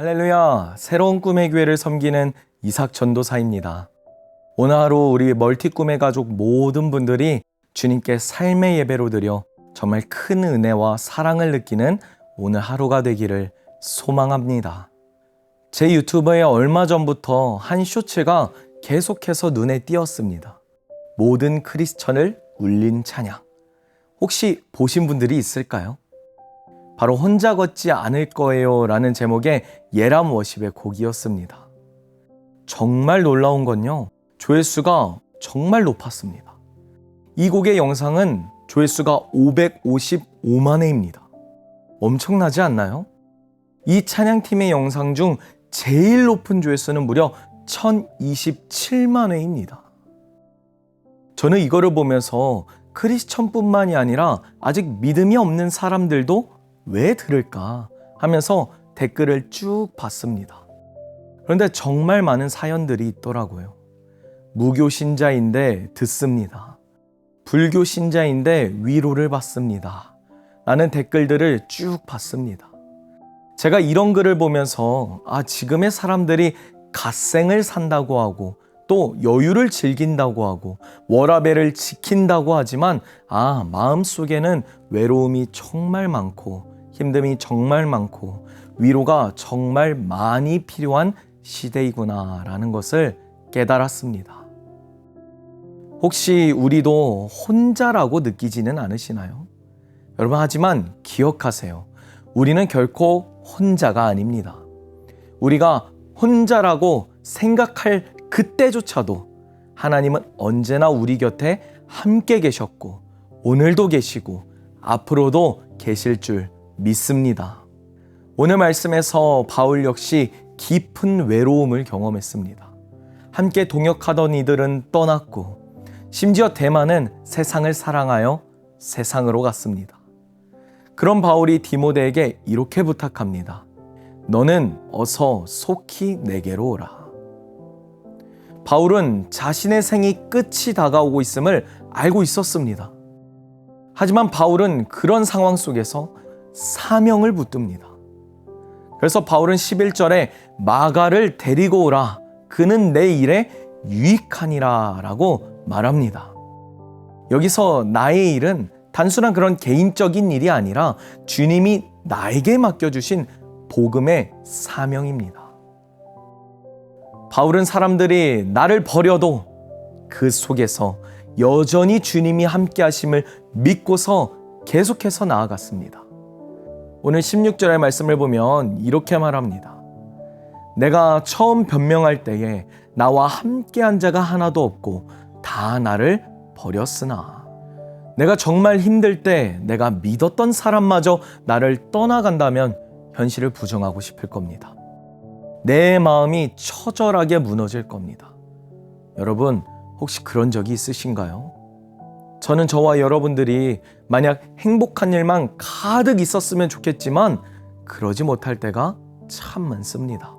할렐루야. 새로운 꿈의 교회를 섬기는 이삭 전도사입니다. 오늘 하루 우리 멀티 꿈의 가족 모든 분들이 주님께 삶의 예배로 드려 정말 큰 은혜와 사랑을 느끼는 오늘 하루가 되기를 소망합니다. 제 유튜브에 얼마 전부터 한 쇼츠가 계속해서 눈에 띄었습니다. 모든 크리스천을 울린 찬양. 혹시 보신 분들이 있을까요? 바로 혼자 걷지 않을 거예요 라는 제목의 예람 워십의 곡이었습니다. 정말 놀라운 건요, 조회수가 정말 높았습니다. 이 곡의 영상은 조회수가 555만 회입니다. 엄청나지 않나요? 이 찬양팀의 영상 중 제일 높은 조회수는 무려 1027만 회입니다. 저는 이거를 보면서 크리스천뿐만이 아니라 아직 믿음이 없는 사람들도 왜 들을까 하면서 댓글을 쭉 봤습니다. 그런데 정말 많은 사연들이 있더라고요. 무교 신자인데 듣습니다. 불교 신자인데 위로를 받습니다. 라는 댓글들을 쭉 봤습니다. 제가 이런 글을 보면서 아, 지금의 사람들이 갓생을 산다고 하고 또 여유를 즐긴다고 하고 워라벨을 지킨다고 하지만 아, 마음속에는 외로움이 정말 많고 힘듦이 정말 많고 위로가 정말 많이 필요한 시대이구나라는 것을 깨달았습니다. 혹시 우리도 혼자라고 느끼지는 않으시나요? 여러분, 하지만 기억하세요. 우리는 결코 혼자가 아닙니다. 우리가 혼자라고 생각할 그때조차도 하나님은 언제나 우리 곁에 함께 계셨고, 오늘도 계시고, 앞으로도 계실 줄 믿습니다. 오늘 말씀에서 바울 역시 깊은 외로움을 경험했습니다. 함께 동역하던 이들은 떠났고, 심지어 대만은 세상을 사랑하여 세상으로 갔습니다. 그런 바울이 디모데에게 이렇게 부탁합니다. 너는 어서 속히 내게로 오라. 바울은 자신의 생이 끝이 다가오고 있음을 알고 있었습니다. 하지만 바울은 그런 상황 속에서 사명을 붙듭니다. 그래서 바울은 11절에 마가를 데리고 오라. 그는 내 일에 유익하니라 라고 말합니다. 여기서 나의 일은 단순한 그런 개인적인 일이 아니라 주님이 나에게 맡겨주신 복음의 사명입니다. 바울은 사람들이 나를 버려도 그 속에서 여전히 주님이 함께 하심을 믿고서 계속해서 나아갔습니다. 오늘 16절의 말씀을 보면 이렇게 말합니다. 내가 처음 변명할 때에 나와 함께한 자가 하나도 없고 다 나를 버렸으나 내가 정말 힘들 때 내가 믿었던 사람마저 나를 떠나간다면 현실을 부정하고 싶을 겁니다. 내 마음이 처절하게 무너질 겁니다. 여러분, 혹시 그런 적이 있으신가요? 저는 저와 여러분들이 만약 행복한 일만 가득 있었으면 좋겠지만 그러지 못할 때가 참 많습니다.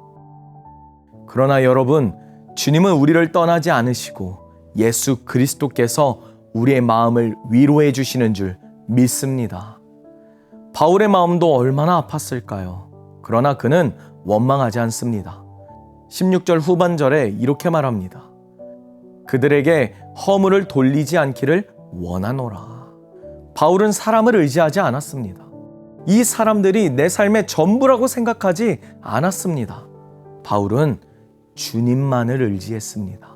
그러나 여러분, 주님은 우리를 떠나지 않으시고 예수 그리스도께서 우리의 마음을 위로해 주시는 줄 믿습니다. 바울의 마음도 얼마나 아팠을까요? 그러나 그는 원망하지 않습니다. 16절 후반절에 이렇게 말합니다. 그들에게 허물을 돌리지 않기를 원하노라. 바울은 사람을 의지하지 않았습니다. 이 사람들이 내 삶의 전부라고 생각하지 않았습니다. 바울은 주님만을 의지했습니다.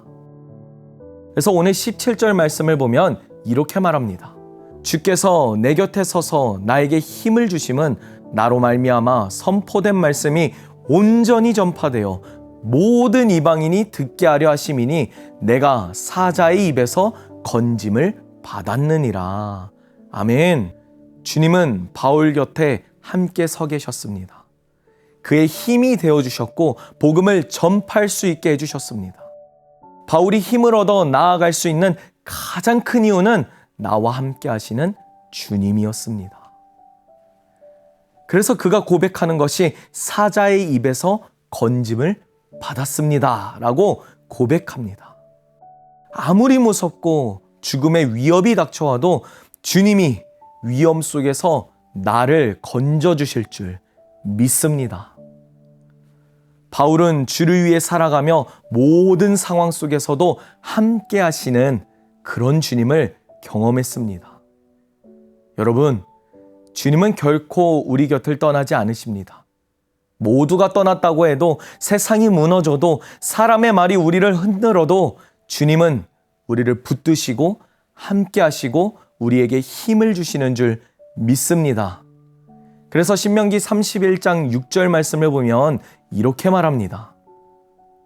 그래서 오늘 17절 말씀을 보면 이렇게 말합니다. 주께서 내 곁에 서서 나에게 힘을 주심은 나로 말미암아 선포된 말씀이 온전히 전파되어 모든 이방인이 듣게 하려 하심이니 내가 사자의 입에서 건짐을 받았느니라. 아멘. 주님은 바울 곁에 함께 서 계셨습니다. 그의 힘이 되어 주셨고 복음을 전파할 수 있게 해 주셨습니다. 바울이 힘을 얻어 나아갈 수 있는 가장 큰 이유는 나와 함께 하시는 주님이었습니다. 그래서 그가 고백하는 것이 사자의 입에서 건짐을 받았습니다. 라고 고백합니다. 아무리 무섭고 죽음의 위협이 닥쳐와도 주님이 위험 속에서 나를 건져주실 줄 믿습니다. 바울은 주를 위해 살아가며 모든 상황 속에서도 함께 하시는 그런 주님을 경험했습니다. 여러분, 주님은 결코 우리 곁을 떠나지 않으십니다. 모두가 떠났다고 해도 세상이 무너져도 사람의 말이 우리를 흔들어도 주님은 우리를 붙드시고 함께 하시고 우리에게 힘을 주시는 줄 믿습니다. 그래서 신명기 31장 6절 말씀을 보면 이렇게 말합니다.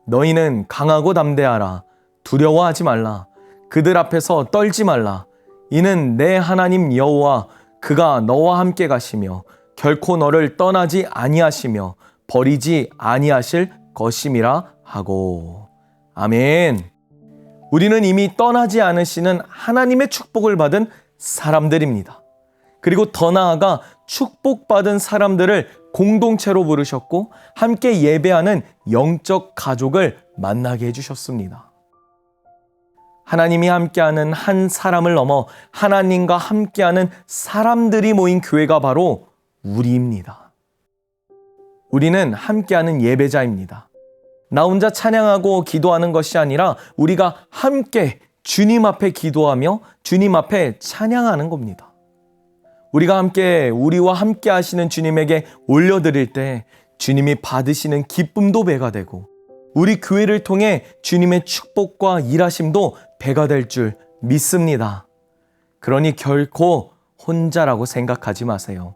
너희는 강하고 담대하라. 두려워하지 말라. 그들 앞에서 떨지 말라. 이는 내 하나님 여호와 그가 너와 함께 가시며 결코 너를 떠나지 아니하시며 버리지 아니하실 것임이라 하고. 아멘. 우리는 이미 떠나지 않으시는 하나님의 축복을 받은 사람들입니다. 그리고 더 나아가 축복받은 사람들을 공동체로 부르셨고 함께 예배하는 영적 가족을 만나게 해주셨습니다. 하나님이 함께하는 한 사람을 넘어 하나님과 함께하는 사람들이 모인 교회가 바로 우리입니다. 우리는 함께하는 예배자입니다. 나 혼자 찬양하고 기도하는 것이 아니라 우리가 함께 주님 앞에 기도하며 주님 앞에 찬양하는 겁니다. 우리가 함께 우리와 함께 하시는 주님에게 올려드릴 때 주님이 받으시는 기쁨도 배가 되고 우리 교회를 통해 주님의 축복과 일하심도 배가 될 줄 믿습니다. 그러니 결코 혼자라고 생각하지 마세요.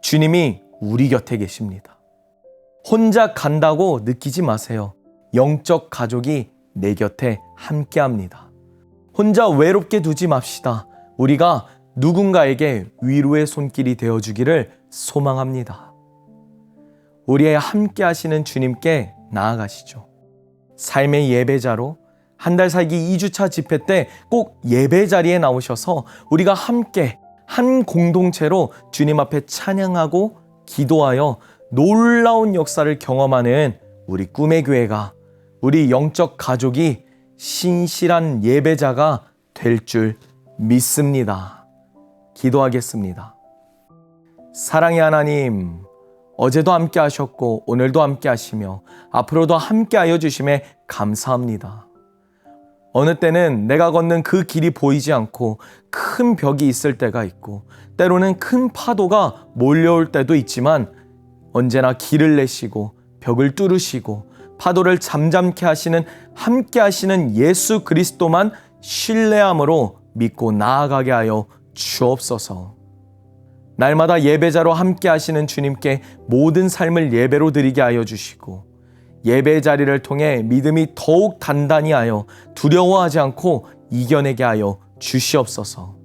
주님이 우리 곁에 계십니다. 혼자 간다고 느끼지 마세요. 영적 가족이 내 곁에 함께 합니다. 혼자 외롭게 두지 맙시다. 우리가 누군가에게 위로의 손길이 되어 주기를 소망합니다. 우리의 함께 하시는 주님께 나아가시죠. 삶의 예배자로 한 달 살기 2주차 집회 때 꼭 예배 자리에 나오셔서 우리가 함께 한 공동체로 주님 앞에 찬양하고 기도하여 놀라운 역사를 경험하는 우리 꿈의 교회가 우리 영적 가족이 신실한 예배자가 될 줄 믿습니다. 기도하겠습니다. 사랑의 하나님, 어제도 함께 하셨고 오늘도 함께 하시며 앞으로도 함께 하여 주심에 감사합니다. 어느 때는 내가 걷는 그 길이 보이지 않고 큰 벽이 있을 때가 있고 때로는 큰 파도가 몰려올 때도 있지만 언제나 길을 내시고 벽을 뚫으시고 파도를 잠잠케 하시는 함께 하시는 예수 그리스도만 신뢰함으로 믿고 나아가게 하여 주옵소서. 날마다 예배자로 함께 하시는 주님께 모든 삶을 예배로 드리게 하여 주시고 예배 자리를 통해 믿음이 더욱 단단히 하여 두려워하지 않고 이겨내게 하여 주시옵소서.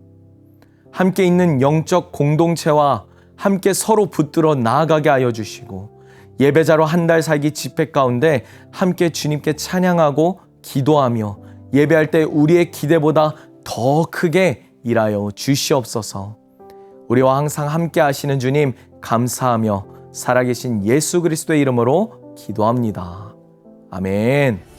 함께 있는 영적 공동체와 함께 서로 붙들어 나아가게 하여 주시고 예배자로 한 달 살기 집회 가운데 함께 주님께 찬양하고 기도하며 예배할 때 우리의 기대보다 더 크게 일하여 주시옵소서. 우리와 항상 함께 하시는 주님 감사하며 살아계신 예수 그리스도의 이름으로 기도합니다. 아멘.